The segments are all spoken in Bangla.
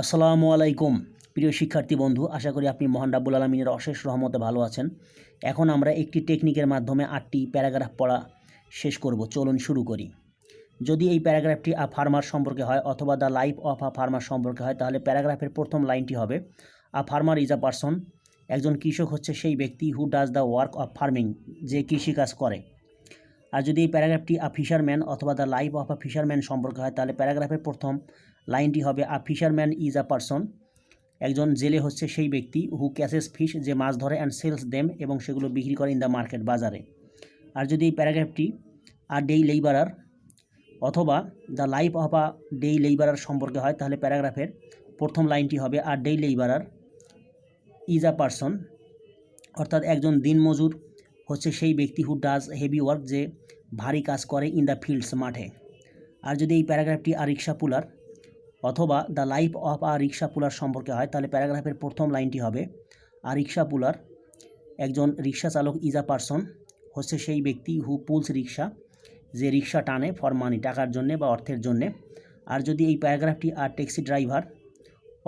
আসসালামু আলাইকুম। প্রিয় শিক্ষার্থী বন্ধু, আশা করি আপনি মহান রাব্বুল আলমিনের অশেষ রহমতে ভালো আছেন। এখন আমরা একটি টেকনিকের মাধ্যমে আটটি প্যারাগ্রাফ পড়া শেষ করব। চলুন শুরু করি। যদি এই প্যারাগ্রাফটি আ ফার্মার সম্পর্কে হয় অথবা the life of a farmer সম্পর্কে হয়, তাহলে প্যারাগ্রাফের প্রথম লাইনটি হবে, a farmer is a person. একজন কৃষক হচ্ছে সেই ব্যক্তি who does the work of farming, যে কৃষিকাজ করে। আর যদি এই প্যারাগ্রাফটি আ ফিশারম্যান অথবা the life of a fisherman সম্পর্কে হয়, তাহলে প্যারাগ্রাফের প্রথম লাইনটি হবে, a fisherman is a person. একজন জেলে হচ্ছে সেই ব্যক্তি হু ক্যাসেস ফিশ, যে মাছ ধরে অ্যান্ড সেলস দেম এবং সেগুলো বিক্রি করে ইন দ্য মার্কেট বাজারে। আর যদি এই প্যারাগ্রাফটি আর ডেই লেইবারার অথবা the life of a day labourer সম্পর্কে হয়, তাহলে প্যারাগ্রাফের প্রথম লাইনটি হবে আর ডেই লেইবারার ইজ আ পারসন। অর্থাৎ একজন দিনমজুর হচ্ছে সেই ব্যক্তি হু ডাজ হেভি ওয়ার্ক যে ভারী কাজ করে ইন দ্য ফিল্ডস মাঠে। আর যদি এই প্যারাগ্রাফটি আর রিক্সা পুলার অথবা the life of a rickshaw puller সম্পর্কে হয়, তাহলে প্যারাগ্রাফের প্রথম লাইনটি হবে আর রিক্সা পুলার একজন রিক্সা চালক ইজ আ পারসন হচ্ছে সেই ব্যক্তি হু পুলস রিক্সা যে রিক্সা টানে ফর মানি টাকার জন্যে বা অর্থের জন্যে। আর যদি এই প্যারাগ্রাফটি আর ট্যাক্সি ড্রাইভার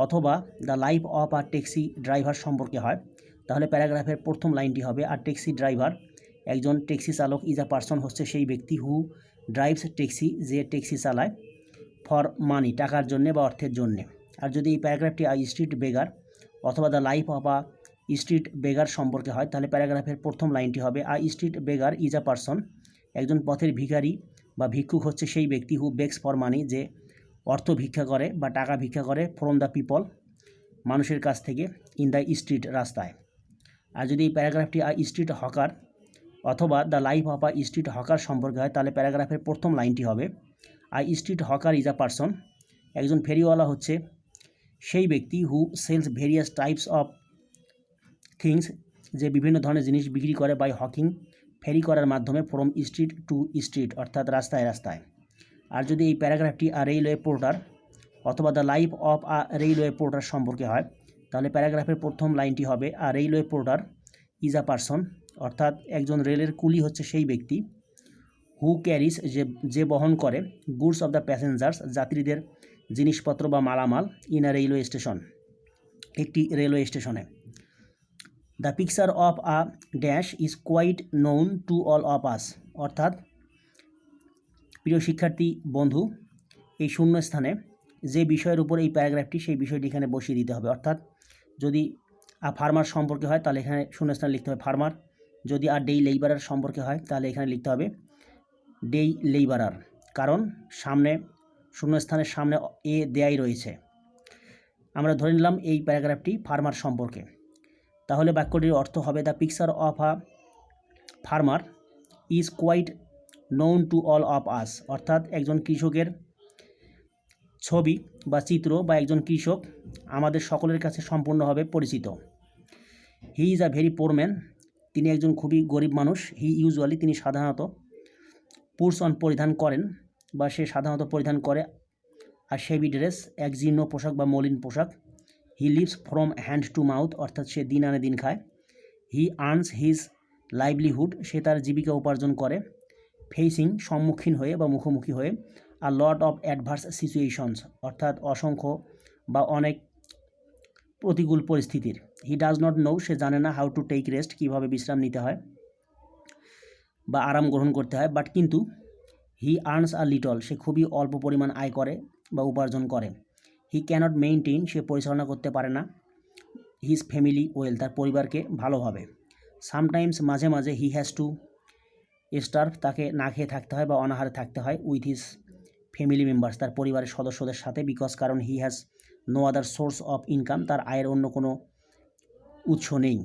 অথবা the life of a taxi driver সম্পর্কে হয় তাহলে প্যারাগ্রাফের প্রথম লাইনটি হবে, আর ট্যাক্সি ড্রাইভার, একজন ট্যাক্সি চালক ইজ আ পারসন হচ্ছে সেই ব্যক্তি হু ড্রাইভস ট্যাক্সি যে ট্যাক্সি চালায় ফর মানি টাকার জন্যে বা অর্থের জন্যে। আর যদি এই প্যারাগ্রাফটি আই স্ট্রিট বেগার অথবা the life of a street beggar সম্পর্কে হয়, তাহলে প্যারাগ্রাফের প্রথম লাইনটি হবে a street beggar is a person একজন পথের ভিখারি বা ভিক্ষুক হচ্ছে সেই ব্যক্তি হু বেক্স ফর মানি যে অর্থ ভিক্ষা করে বা টাকা ভিক্ষা করে ফ্রম দ্য পিপল মানুষের কাছ থেকে ইন দ্য স্ট্রিট রাস্তায়। আর যদি এই প্যারাগ্রাফটি আ স্ট্রিট হকার অথবা the life of a street hawker সম্পর্কে হয়, তাহলে প্যারাগ্রাফের প্রথম লাইনটি হবে a street hawker is a person. একজন ফেরিওয়ালা হচ্ছে সেই ব্যক্তি who sells various types of things যে বিভিন্ন ধরনের জিনিস বিক্রি করে বাই হকিং, ফেরি করার মাধ্যমে ফ্রম স্ট্রিট টু স্ট্রিট, অর্থাৎ রাস্তায় রাস্তায়। আর যদি এই প্যারাগ্রাফটি আর রেলওয়ে পোর্টার অথবা the life of a railway porter সম্পর্কে হয় তাহলে প্যারাগ্রাফের প্রথম লাইনটি হবে a railway porter is a person. অর্থাৎ একজন রেলের কুলি হচ্ছে সেই ব্যক্তি। হু ক্যারিস যে যে বহন করে গুডস অফ দ্য প্যাসেঞ্জার্স, যাত্রীদের জিনিসপত্র বা মালামাল ইন আ রেলওয়ে স্টেশন। একটি রেলওয়ে স্টেশনে। The picture of a dash is quite known to all of us. অর্থাৎ, প্রিয় শিক্ষার্থী, বন্ধু, এই শূন্যস্থানে যে বিষয়ের উপর এই প্যারাগ্রাফটি, সেই বিষয়টি এখানে বসিয়ে দিতে হবে। অর্থাৎ যদি ফার্মার সম্পর্কে হয়, তাহলে এখানে শূন্যস্থানে লিখতে হবে ফার্মার। যদি আর ডেই লেইবারার সম্পর্কে হয়, তাহলে এখানে লিখতে হবে ডেই লেইবারার। কারণ সামনে, শূন্যস্থানের সামনে এ দেয়াই রয়েছে। আমরা ধরে নিলাম এই প্যারাগ্রাফটি ফার্মার সম্পর্কে। তাহলে বাক্যটির অর্থ হবে the picture of a farmer is quite known to all of us অর্থাৎ একজন কৃষকের ছবি বা চিত্র বা একজন কৃষক আমাদের সকলের কাছে সম্পূর্ণভাবে পরিচিত। He is a very poor man তিনি একজন খুবই গরিব মানুষ। হি ইউজুয়ালি তিনি সাধারণত পুরস অন পরিধান করেন বা সে সাধারণত পরিধান করে। আর সেভি ড্রেস এক জীর্ণ পোশাক বা মলিন পোশাক। He lives from hand to mouth অর্থাৎ সে দিন আনে দিন খায়। হি আর্নস হিজ লাইভলিহুড সে তার জীবিকা উপার্জন করে। ফেসিং সম্মুখীন হয়ে বা মুখোমুখি হয়ে a lot of adverse situations অর্থাৎ অসংখ্য বা অনেক প্রতিকূল পরিস্থিতির। হি ডাজ নট নো সে জানে না হাউ টু টেক রেস্ট কীভাবে বিশ্রাম নিতে হয় বা আরাম গ্রহণ করতে হয় বাট কিন্তু হি আর্নস আ লিটল সে খুবই অল্প পরিমাণ আয় করে বা উপার্জন করে। হি ক্যানট মেনটেন সে পরিচালনা করতে পারে না। হিজ ফ্যামিলি ওয়েল তার পরিবারকে ভালোভাবে। সামটাইমস মাঝে মাঝে হি হ্যাজ টু স্টার্ভ তাকে না খেয়ে থাকতে হয় বা অনাহারে থাকতে হয় উইথ হিজ ফ্যামিলি মেম্বার্স তার পরিবারের সদস্যদের সাথে বিকজ কারণ he has no other source of income তার আয়ের অন্য কোনো উৎস নেই।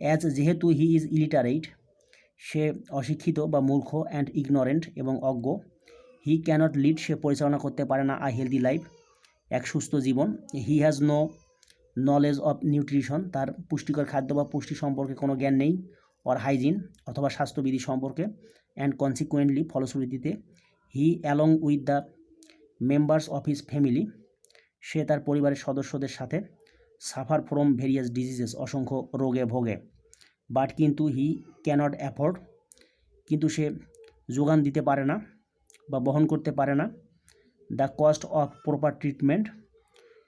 অ্যাজ যেহেতু হি ইজ ইলিটারেট সে অশিক্ষিত বা মূর্খ অ্যান্ড ইগনোরেন্ট এবং অজ্ঞ হি ক্যানট লিড সে পরিচালনা করতে পারে না আ হেলদি লাইফ এক সুস্থ জীবন। He has no knowledge of nutrition তার পুষ্টিকর খাদ্য বা পুষ্টি সম্পর্কে কোনো জ্ঞান নেই অর হাইজিন অথবা স্বাস্থ্যবিধি সম্পর্কে অ্যান্ড কনসিকুয়েন্টলি ফলশ্রুতিতে he along with the members of his family. সে তার পরিবারের সদস্যদের সাথে সাফার ফ্রম ভেরিয়াস ডিজিজেস, অসংখ্য রোগে ভোগে। বাট কিন্তু হি ক্যানট অ্যাফোর্ড। কিন্তু সে যোগান দিতে পারে না বা বহন করতে পারে না। The cost of proper treatment,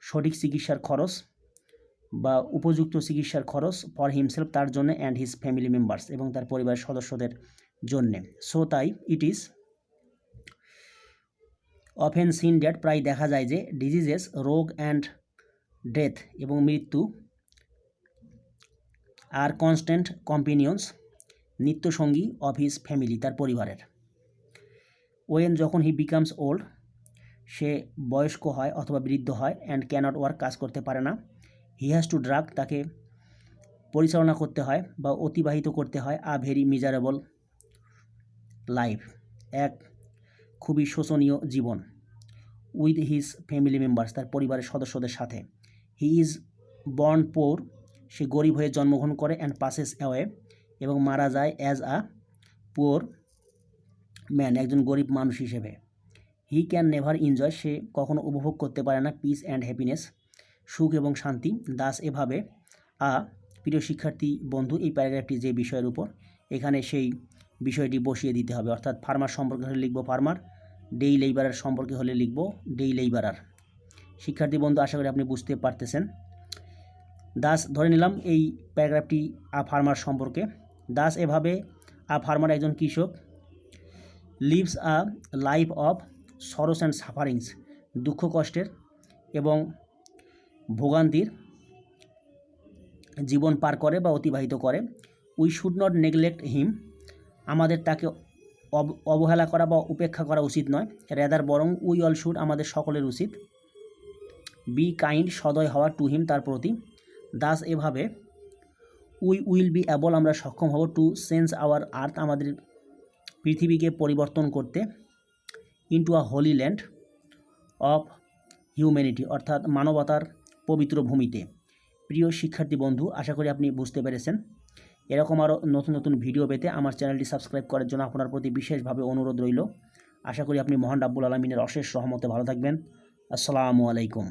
সঠিক চিকিৎসার খরচ বা উপযুক্ত চিকিৎসার খরচ ফর হিমসেলফ তার জন্য অ্যান্ড হিজ ফ্যামিলি মেম্বার্স এবং তার পরিবারের সদস্যদের জন্যে। সো তাই it is often seen that প্রায় দেখা যায় যে ডিজিজেস, রোগ অ্যান্ড ডেথ এবং মৃত্যু আর কনস্ট্যান্ট কম্পিনিয়ন্স, নিত্যসঙ্গী অফ ফ্যামিলি, তার পরিবারের। ওয়েন যখন হি বিকামস ওল্ড, সে বয়স্ক হয় অথবা বৃদ্ধ হয় অ্যান্ড ক্যানট ওয়ার্ক, কাজ করতে পারে না। হি হ্যাজ টু ড্রাগ, তাকে পরিচালনা করতে হয় বা অতিবাহিত করতে হয় আ ভেরি মিজারেবল লাইফ। এক খুবই শোচনীয় জীবন। উইথ হিজ ফ্যামিলি মেম্বার্স তার পরিবারের সদস্যদের সাথে। হি ইজ বর্ন পোর সে গরিব হয়ে জন্মগ্রহণ করে অ্যান্ড পাসেস অ্যাওয়ে এবং মারা যায় অ্যাজ আ পোর ম্যান একজন গরিব মানুষ হিসেবে। হি ক্যান নেভার এনজয় সে কখনো উপভোগ করতে পারে না। পিস অ্যান্ড হ্যাপিনেস সুখ এবং শান্তি। দাস এভাবে আ প্রিয় শিক্ষার্থী, বন্ধু, এই প্যারাগ্রাফটি যে বিষয়ের উপর, এখানে সেই বিষয়টি বসিয়ে দিতে হবে। অর্থাৎ ফার্মার সম্পর্কে লিখব ফার্মার ডেই লেবারার সম্পর্কে হলে লিখব ডেই লেবারার শিক্ষার্থী বন্ধু, আশা করি আপনি বুঝতে পারতেছেন। দাস, ধরে নিলাম এই প্যারাগ্রাফটি আ ফার্মার সম্পর্কে। দাস, এভাবে আ ফার্মার একজন কৃষক lives a life of sorrows and sufferings, দুঃখ কষ্টের এবং ভোগান্তির জীবন পার করে বা অতিবাহিত করে। We should not neglect him আমাদের তাকে অবহেলা করা বা উপেক্ষা করা উচিত নয়। রেদার বরং উই অল শুড আমাদের সকলের উচিত। বি কাইন্ড সদয় হওয়া টু হিম তার প্রতি। দাস এভাবে উই উইল বি অ্যাবল আমরা সক্ষম হব টু সেন্স আওয়ার আর্থ আমাদের পৃথিবীকে পরিবর্তন করতে into a holy land of humanity অর্থাৎ মানবতার পবিত্র ভূমিতে। প্রিয় শিক্ষার্থী বন্ধু, আশা করি আপনি বুঝতে পেরেছেন। এরকম আরও নতুন নতুন ভিডিও পেতে আমার চ্যানেলটি সাবস্ক্রাইব করার জন্য আপনার প্রতি বিশেষভাবে অনুরোধ রইল। আশা করি আপনি মহান রাব্বুল আলমিনের অশেষ রহমতে ভালো থাকবেন। আসসালামু আলাইকুম।